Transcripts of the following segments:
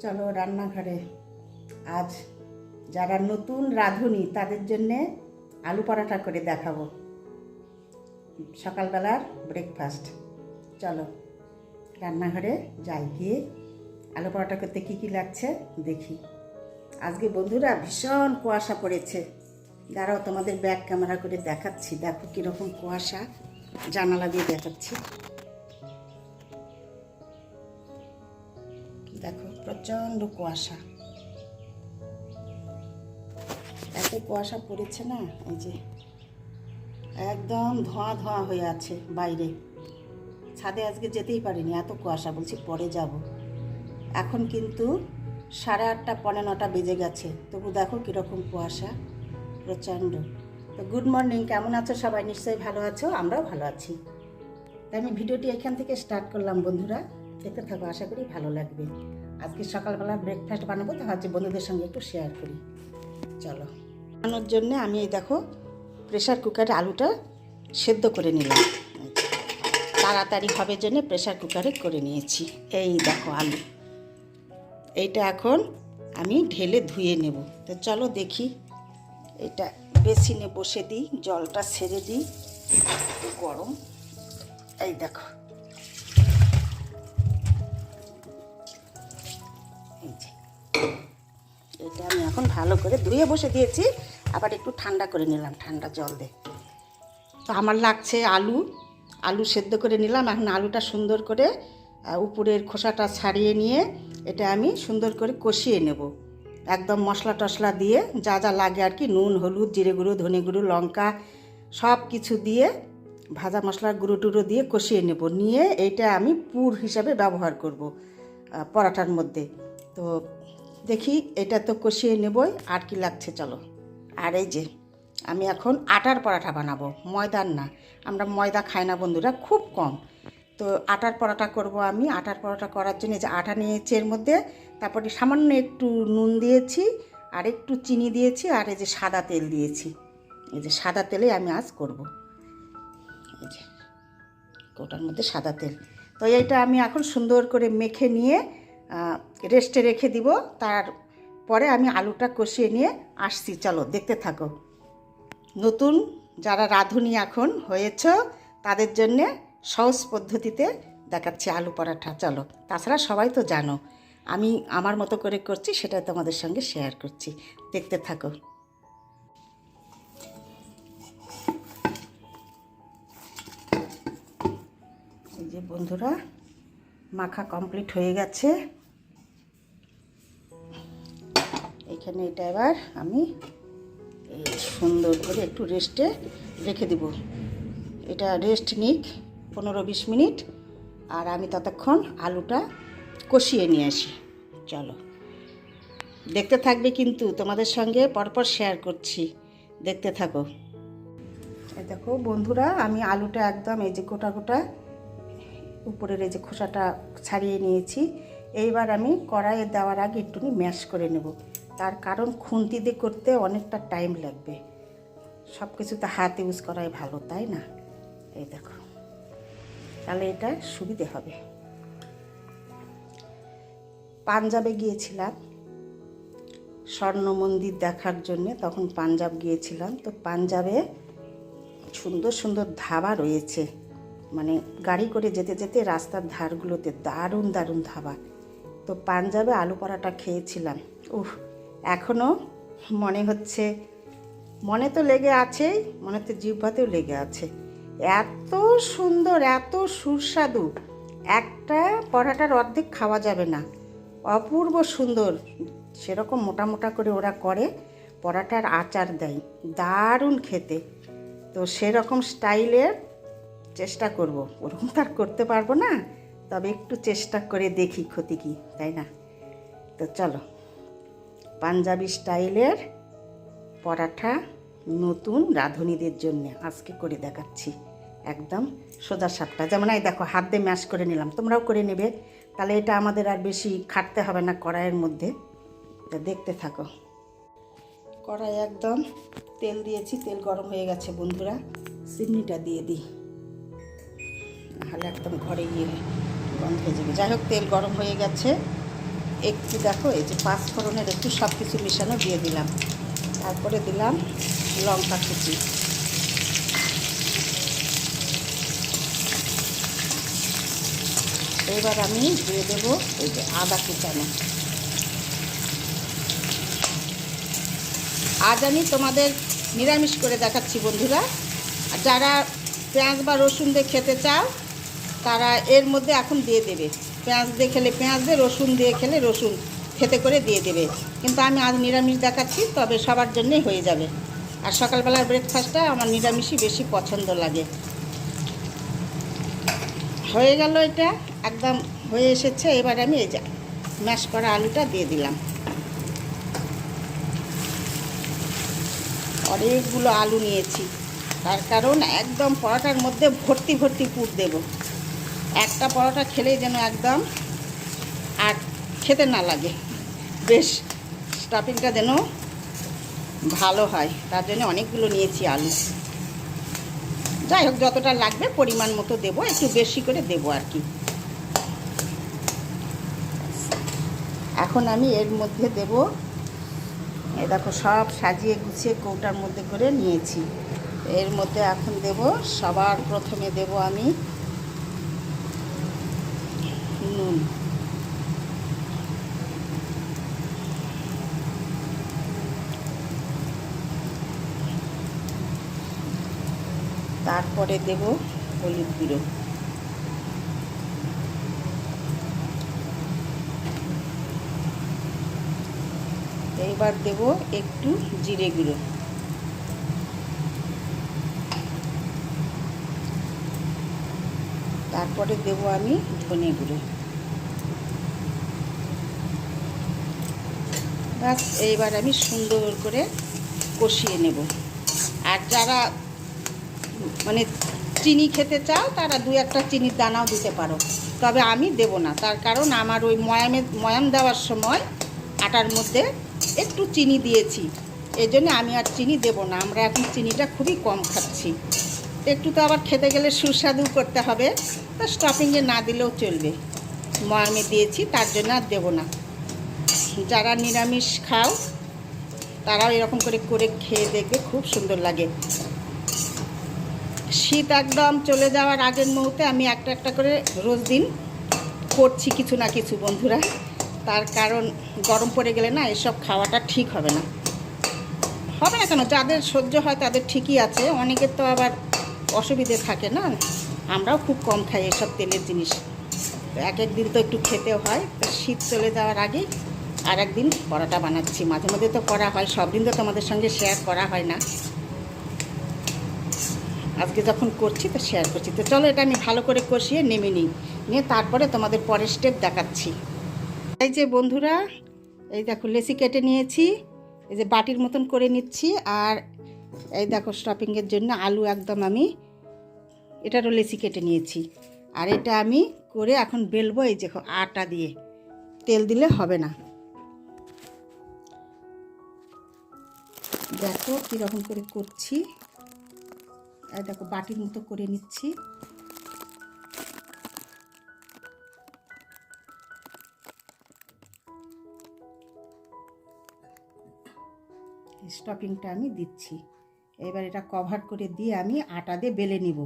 চলো রান্নাঘরে। আজ যারা নতুন রাঁধুনি, তাদের জন্যে আলু পরাঠা করে দেখাবো। সকালবেলার ব্রেকফাস্ট চলো রান্নাঘরে যাই, গিয়ে আলু পরাঠা করতে কী কী লাগছে দেখি। আজকে বন্ধুরা ভীষণ কুয়াশা পড়েছে। দাঁড়াও, তোমাদের ব্যাক ক্যামেরা করে দেখাচ্ছি। দেখো কীরকম কুয়াশা। জানালা দিয়ে দেখাচ্ছি। প্রচণ্ড কুয়াশা। এত কুয়াশা পড়েছে না, এই যে একদম ধোঁয়া ধোঁয়া হয়ে আছে বাইরে। ছাদে আজকে যেতেই পারিনি, এত কুয়াশা, বলছি পরে যাব। এখন কিন্তু সাড়ে আটটা পনেরো নটা বেজে গেছে, তবু দেখো কীরকম কুয়াশা, প্রচণ্ড। তো গুড মর্নিং, কেমন আছো সবাই? নিশ্চয়ই ভালো আছো, আমরাও ভালো আছি। তাই আমি ভিডিওটি এখান থেকে স্টার্ট করলাম, বন্ধুরা। দেখতে থাকো, আশা করি ভালো লাগবে। আজকে সকালবেলা ব্রেকফাস্ট বানাবো তো ভাবছি বন্ধুদের সঙ্গে একটু শেয়ার করি। চলো। বানানোর জন্য আমি এই দেখো প্রেশার কুকারে আলুটা সেদ্ধ করে নিলাম। তাড়াতাড়ি হবে জন্য প্রেশার কুকারে করে নিয়েছি। এই দেখো আলু। এইটা এখন আমি ঢেলে ধুয়ে নেব। তো চলো দেখি, এটা বেসিনে বসে দিই, জলটা ছেড়ে দিই, গরম। এই দেখো। এটা আমি এখন ভালো করে ধুয়ে বসে দিয়েছি। আবার একটু ঠান্ডা করে নিলাম, ঠান্ডা জল দিয়ে তো আমার লাগছে আলু। আলু সেদ্ধ করে নিলাম। এখন আলুটা সুন্দর করে উপরের খোসাটা ছাড়িয়ে নিয়ে এটা আমি সুন্দর করে কষিয়ে নেব। একদম মশলা টশলা দিয়ে যা যা লাগে আর কি, নুন, হলুদ, জিরে গুঁড়ো, ধনে গুঁড়ো, লঙ্কা সব কিছু দিয়ে ভাজা মশলার গুঁড়ো টুড়ো দিয়ে কষিয়ে নেব। নিয়ে এটা আমি পুর হিসাবে ব্যবহার করব পরাঠার মধ্যে। তো দেখি এটা তো কষিয়ে নেবই, আর কি লাগছে চলো। আর এই যে, আমি এখন আটার পরাঠা বানাবো, ময়দার না। আমরা ময়দা খাই না বন্ধুরা, খুব কম। তো আটার পরোটা করব আমি। আটার পরোটা করার জন্য যে আটা নিয়েছি এর মধ্যে, তারপরে সামান্য একটু নুন দিয়েছি, আর একটু চিনি দিয়েছি, আর এই যে সাদা তেল দিয়েছি। এই যে সাদা তেলে আমি আজ করব। এই যে কোটার মধ্যে সাদা তেল। তো এইটা আমি এখন সুন্দর করে মেখে নিয়ে রেস্টে রেখে দিব। তারপরে আমি আলুটা কষিয়ে নিয়ে আসছি। চলো, দেখতে থাকো। নতুন যারা রাঁধুনি এখন হয়েছ, তাদের জন্যে সহজ পদ্ধতিতে দেখাচ্ছি আলু পরাঠা। চলো, তাছাড়া সবাই তো জানো, আমি আমার মতো করে করছি, সেটা তোমাদের সঙ্গে শেয়ার করছি। দেখতে থাকো। এই যে বন্ধুরা, মাখা কমপ্লিট হয়ে গেছে। এখানে এটা এবার আমি সুন্দর করে একটু রেস্টে রেখে দিব। এটা রেস্ট নিক পনেরো বিশ মিনিট আর আমি ততক্ষণ আলুটা কষিয়ে নিয়ে আসি। চলো। দেখতে থাকবে কিন্তু তোমাদের সঙ্গে পরপর শেয়ার করছি। দেখতে থাকো। দেখো বন্ধুরা, আমি আলুটা একদম এই যে গোটা গোটা উপরের এই যে খোসাটা ছাড়িয়ে নিয়েছি। এইবার আমি কড়াইয়ে দেওয়ার আগে একটুখানি ম্যাশ করে নেব। তার কারণ খুন্তি দিয়ে করতে অনেকটা টাইম লাগবে। সব কিছু তো হাত ইউজ করাই ভালো, তাই না? এই দেখো। তাহলে এটা সুবিধে হবে। পাঞ্জাবে গিয়েছিলাম। স্বর্ণ মন্দির দেখার জন্য তখন পাঞ্জাব গিয়েছিলাম। তো পাঞ্জাবে সুন্দর সুন্দর ধাবা রয়েছে। মানে গাড়ি করে যেতে যেতে রাস্তার ধারগুলোতে দারুণ দারুণ ধাবা। তো পাঞ্জাবে আলু পরাটা খেয়েছিলাম। উফ এখনও মনে হচ্ছে, মনে তো লেগে আছেই, মনে তো জিহ্বাতেও লেগে আছে। এত সুন্দর, এত সুস্বাদু, একটা পরাটার অর্ধেক খাওয়া যাবে না। অপূর্ব সুন্দর। সেরকম মোটা মোটা করে ওরা করে, পরাটার আচার দেয়। দারুণ খেতে। তো সেরকম স্টাইলের চেষ্টা করব। ওরকম তো আর করতে পারব না। তবে একটু চেষ্টা করে দেখি ক্ষতি কি, তাই না? তো চলো। পাঞ্জাবি স্টাইলের পরাঠা নতুন রাঁধুনিদের জন্য আজকে করে দেখাচ্ছি। একদম সোজা সাপটা। যেমন এই দেখো, হাত দিয়ে ম্যাশ করে নিলাম। তোমরাও করে নেবে। তাহলে এটা আমাদের আর বেশি খাটতে হবে না কড়াইয়ের মধ্যে। দেখতে থাকো। কড়াই একদম তেল দিয়েছি। তেল গরম হয়ে গেছে, বন্ধুরা। চিমনিটা দিয়ে দিই। নাহলে একদম ঘরে গিয়ে গন্ধ যাবে। যাই হোক, তেল গরম হয়ে গেছে। একটু দেখো, এই যে পাঁচ ফোড়নের একটু সব কিছু মিশানো দিয়ে দিলাম। তারপরে দিলাম লঙ্কা কুচি। এবার আমি দিয়ে দেবো এই যে আদা কুচানো। আজ আমি তোমাদের নিরামিষ করে দেখাচ্ছি বন্ধুরা। যারা পেঁয়াজ বা রসুন দিয়ে খেতে চাও, তারা এর মধ্যে এখন দিয়ে দেবে। পেঁয়াজ দিয়ে খেলে পেঁয়াজ দিয়ে, রসুন দিয়ে খেলে রসুন খেতে করে দিয়ে দেবে। কিন্তু আমি আজ নিরামিষ দেখাচ্ছি, তবে সবার জন্যই হয়ে যাবে। আর সকালবেলার ব্রেকফাস্টটা আমার নিরামিষই বেশি পছন্দ লাগে। হয়ে গেল এটা, একদম হয়ে এসেছে। এবার আমি এই যা ম্যাশ করা আলুটা দিয়ে দিলাম। অনেকগুলো আলু নিয়েছি, তার কারণ একদম পরোটার মধ্যে ভর্তি ভর্তি পুর দেব। একটা পরোটা খেলেই যেন একদম আর খেতে না লাগে। বেশ স্টাফিংটা যেন ভালো হয়। তার জন্য অনেকগুলো নিয়েছি আলু। যাই হোক, যতটা লাগবে পরিমাণ মতো দেবো, একটু বেশি করে দেবো আর কি। এখন আমি এর মধ্যে দেব এ দেখো, সব সাজিয়ে গুছিয়ে কৌটার মধ্যে করে নিয়েছি। এর মধ্যে এখন দেব, সবার প্রথমে দেব আমি নুন তারপরে দেব হলুদ গুঁড়ো। এইবার দেব একটু জিরে গুঁড়ো। তারপরে দেব আমি ধনে গুঁড়ো। ব্যাস এইবার আমি সুন্দর করে কষিয়ে নেব। আর যারা মানে চিনি খেতে চাও, তারা দু একটা চিনির দানাও দিতে পারো। তবে আমি দেব না, তার কারণ আমার ওই ময়ামে, ময়াম দেওয়ার সময় আটার মধ্যে একটু চিনি দিয়েছি। এই জন্য আমি আর চিনি দেব না, আমরা এখন চিনিটা খুবই কম খাচ্ছি। একটু তো আবার খেতে গেলে সুস্বাদু করতে হবে, তো স্টপিংয়ে না দিলেও চলবে। ময়ামে দিয়েছি, তার জন্য আর দেবো না। যারা নিরামিষ খাও, তারাও এরকম করে করে খেয়ে দেখবে, খুব সুন্দর লাগে। শীত একদম চলে যাওয়ার আগের মুহূর্তে আমি একটা একটা করে রোজ দিন করছি কিছু না কিছু, বন্ধুরা। তার কারণ গরম পড়ে গেলে না এসব খাওয়াটা ঠিক হবে না। হবে না কেন? যাদের সহ্য হয় তাদের ঠিকই আছে। অনেকের তো আবার অসুবিধে থাকে না? আমরাও খুব কম খাই এসব তেলের জিনিস। এক এক দিন তো একটু খেতেও হয়। শীত চলে যাওয়ার আগেই আর একদিন পরোটা বানাচ্ছি। মাঝে মধ্যে তো করা হয় সব দিন তো তোমাদের সঙ্গে শেয়ার করা হয় না। আজকে যখন করছি তো শেয়ার করছি। তো চলো এটা আমি ভালো করে কষিয়ে নেমে নিই। নিয়ে তারপরে তোমাদের পরের স্টেপ দেখাচ্ছি। এই যে বন্ধুরা, এই দেখো লেসি কেটে নিয়েছি। এই যে বাটির মতন করে নিচ্ছি। আর এই দেখো স্টপিংয়ের জন্য আলু একদম আমি, এটারও লেসি কেটে নিয়েছি। আর এটা আমি করে এখন বেলবো এই দেখো আটা দিয়ে। তেল দিলে হবে না। দেখো কীরকম করে করছি। দেখো বাটির মতো করে নিচ্ছি। স্টপিংটা আমি দিচ্ছি। এবার এটা কভার করে দিয়ে আমি আটা দিয়ে বেলে নিব।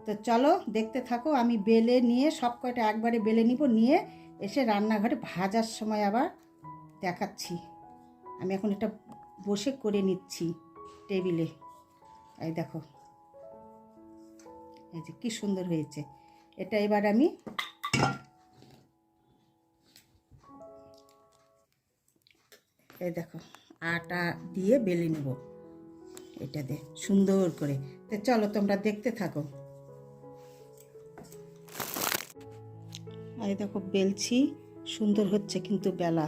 তো চলো দেখতে থাকো, আমি বেলে নিয়ে সব কয়টা একবারে বেলে নিব, নিয়ে এসে রান্নাঘরে ভাজার সময় আবার দেখাচ্ছি। আমি এখন এটা বসে করে নিচ্ছি টেবিলে। এই দেখো। এই যে কী সুন্দর হয়েছে। এটা এবার আমি এই দেখো, আটা দিয়ে বেলে নেব এটা দিয়ে সুন্দর করে। তো চলো তোমরা দেখতে থাকো। এই দেখো, বেলছি। সুন্দর হচ্ছে কিন্তু বেলা।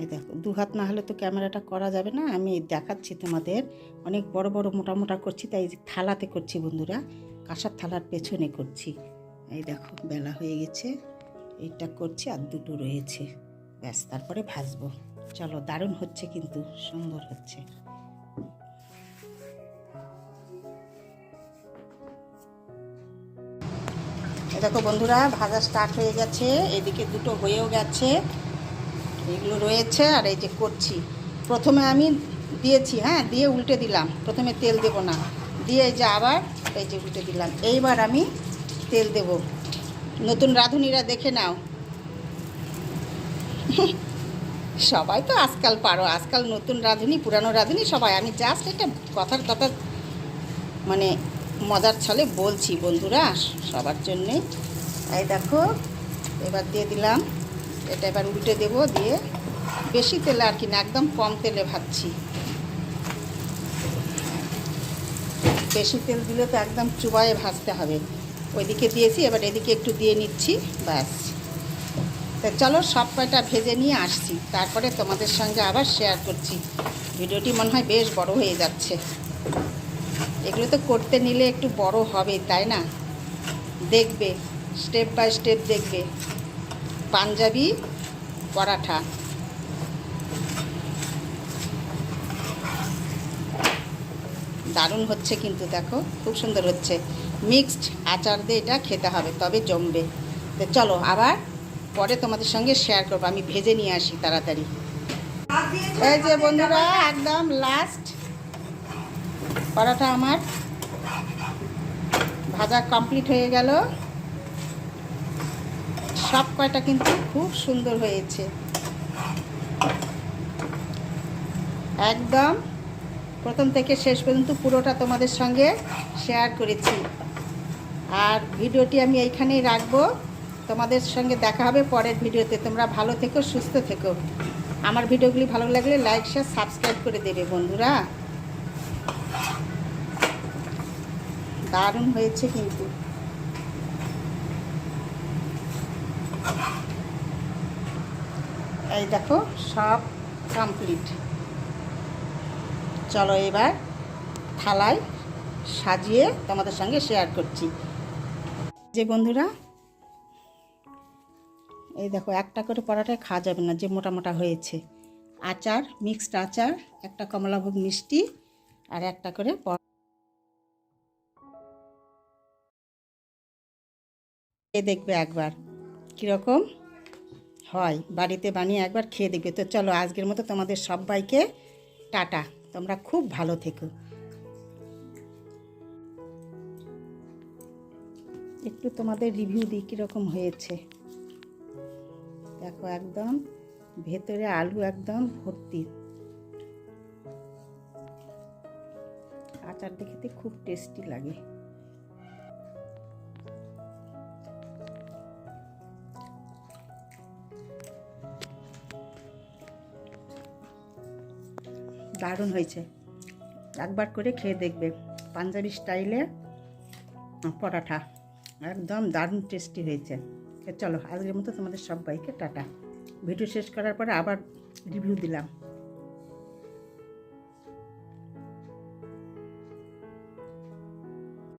এই দেখো, দু হাত না হলে তো ক্যামেরাটা করা যাবে না। আমি দেখাচ্ছি তোমাদের, অনেক বড় বড় মোটা মোটা করছি, তাই থালাতে করছি বন্ধুরা, কাঁসার থালার পেছনে করছি। এই দেখো, বেলা হয়ে গেছে, এইটা করছি আর দুটো রয়েছে। ব্যাস, তারপরে ভাজবো। চলো, দারুণ হচ্ছে কিন্তু, সুন্দর হচ্ছে। দেখো বন্ধুরা, ভাজা স্টার্ট হয়ে গেছে, এদিকে দুটো হয়েও গেছে। এগুলো রয়েছে আর এই যে করছি। প্রথমে আমি দিয়েছি হ্যাঁ দিয়ে উল্টে দিলাম। প্রথমে তেল দেব না। দিয়ে এই যে আবার এই যে উল্টে দিলাম। এইবার আমি তেল দেব। নতুন রাঁধুনিরা দেখে নাও। সবাই তো আজকাল পারো, আজকাল নতুন রাঁধুনি, পুরানো রাঁধুনি সবাই। আমি জাস্ট একটা কথার কথা মানে মজার ছলে বলছি বন্ধুরা সবার জন্যে। এই দেখো, এবার দিয়ে দিলাম। এটা এবার উল্টে দেবো দিয়ে বেশি তেলে আর কি না, একদম কম তেলে ভাজছি। বেশি তেল দিলে তো একদম চুবায়ে ভাজতে হবে। ওইদিকে দিয়েছি, এবার এদিকে একটু দিয়ে নিচ্ছি, ব্যাস। তো চলো সব কয়টা ভেজে নিয়ে আসছি, তারপরে তোমাদের সঙ্গে আবার শেয়ার করছি। ভিডিওটি মনে হয় বেশ বড় হয়ে যাচ্ছে। এগুলো তো করতে নিলে একটু বড় হবে, তাই না? দেখবে স্টেপ বাই স্টেপ দেখবে। পাঞ্জাবি, পরাঠা। দারুণ হচ্ছে কিন্তু দেখো, খুব সুন্দর হচ্ছে। মিক্সড আচার দিয়ে এটা খেতে হবে, তবে জমবে। তো চলো আবার পরে তোমাদের সঙ্গে শেয়ার করব, আমি ভেজে নিয়ে আসি তাড়াতাড়ি। এই যে বন্ধুরা, একদম লাস্ট পরাটা আমার। ভাজা কমপ্লিট হয়ে গেল। সব কয়টা কিন্তু খুব সুন্দর হয়েছে। একদম প্রথম থেকে শেষ পর্যন্ত পুরোটা তোমাদের সঙ্গে শেয়ার করেছি। আর ভিডিওটি আমি এইখানেই রাখব। তোমাদের সঙ্গে দেখা হবে পরের ভিডিওতে। তোমরা ভালো থেকো, সুস্থ থেকো। আমার ভিডিওগুলি ভালো লাগলে লাইক শেয়ার সাবস্ক্রাইব করে দেবে বন্ধুরা। দারুণ হয়েছে কিন্তু। এই দেখো, সব কমপ্লিট চলো এবার থালায় সাজিয়ে তোমাদের সঙ্গে শেয়ার করছি। যে বন্ধুরা, এই দেখো, একটা করে পরাটায় খাওয়া যাবে না, যে মোটা মোটা হয়েছে। আচার মিক্সড আচার, একটা কমলাভোগ মিষ্টি আর একটা করে দেখবে একবার। কীরকম হয়? বাড়িতে বানিয়ে একবার খেয়ে দেখবে। তো চলো, আজকের মতো তোমাদের সবাইকে টাটা। তোমরা খুব ভালো থেকো। একটু তোমাদের রিভিউ দিই কীরকম হয়েছে। দেখো একদম, ভেতরে আলু একদম ভর্তি। আচারটা খেতে খুব টেস্টি লাগে। দারুণ হয়েছে। একবার করে খেয়ে দেখবে। পাঞ্জাবি স্টাইলে পরাঠা একদম দারুণ টেস্টি হয়েছে। চলো, আজকের মতো তোমাদের সবাইকে টাটা। ভিডিও শেষ করার পরে আবার রিভিউ দিলাম।